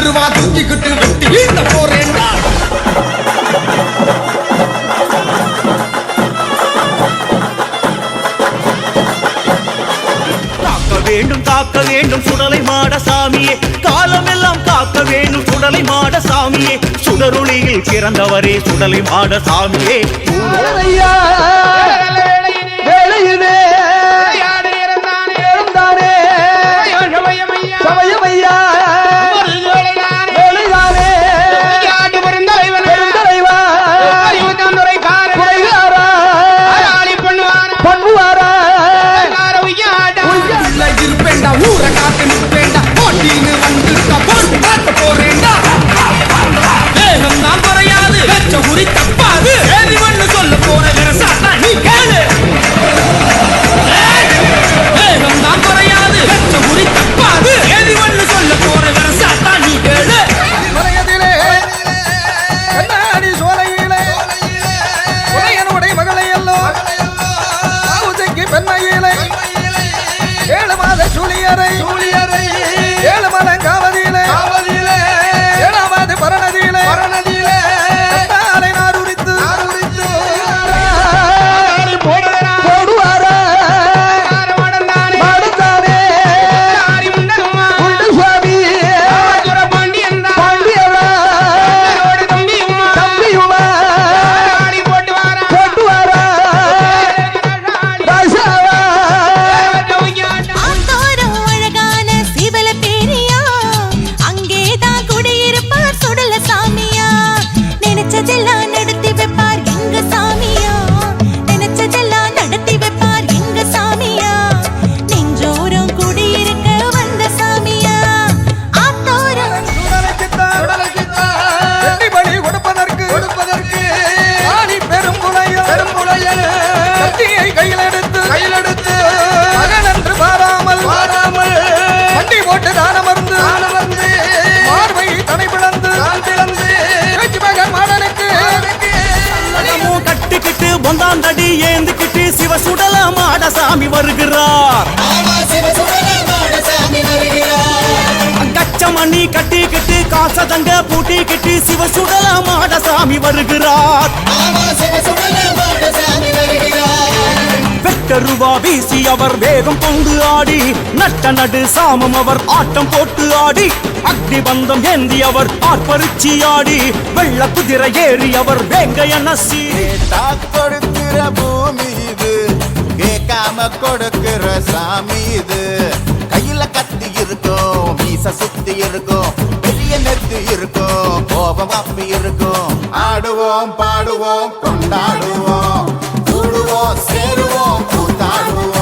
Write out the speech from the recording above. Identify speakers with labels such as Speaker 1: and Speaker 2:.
Speaker 1: கருவா தூக்கிக்கிட்டு வெட்டி போறேன்டா.
Speaker 2: காக்க வேண்டும் காக்க வேண்டும் சுடலை மாட சாமியே. காலமெல்லாம் காக்க வேண்டும் சுடலை மாட சாமியே. சுடருளியில் பிறந்தவரே சுடலை மாட சாமியே.
Speaker 3: ಊರ ಕಾತೆ கத்தியை கையில் எடுத்து கையில் எடுத்து மகன் என்று பாராமல் பாராமல் வண்டி போட்டு தானமர்ந்து தானமர்ந்து மார்பை தடை பிளந்து பிளந்து பேச்சு மகன் மாடனுக்கு
Speaker 2: சல்லடமும் கட்டிக்கிட்டு பொந்தாந்தடி ஏந்துக்கிட்டு சிவ சுடல மாட சாமி வருகிறார். கச்சமணி கட்டிக்கிட்டு காசதங்க பூட்டிக்கிட்டு சிவ சுடல மாட சாமி வருகிறார். வெட்டருவா வீசி அவர் வேகம் கொண்டு ஆடி. நட்ட நடு சாமம் அவர் ஆட்டம் போட்டு ஆடி. அக்னி பந்தம் ஏந்தி அவர் ஆர்ப்பரிச்சி ஆடி. வெள்ள குதிரை ஏறி அவர் வேங்கைய
Speaker 4: நசி கொடுக்கிற பூமி இது கேட்காம கொடுக்கிற சாமி இது. கையில கத்தி இருக்கும் மீச சுத்தி இருக்கும் பெரிய நெத்து இருக்கும் கோபம் அப்பி இருக்கும். ஆடுவோம் பாடுவோம் கொண்டாடுவோம். Ser um bom putarão.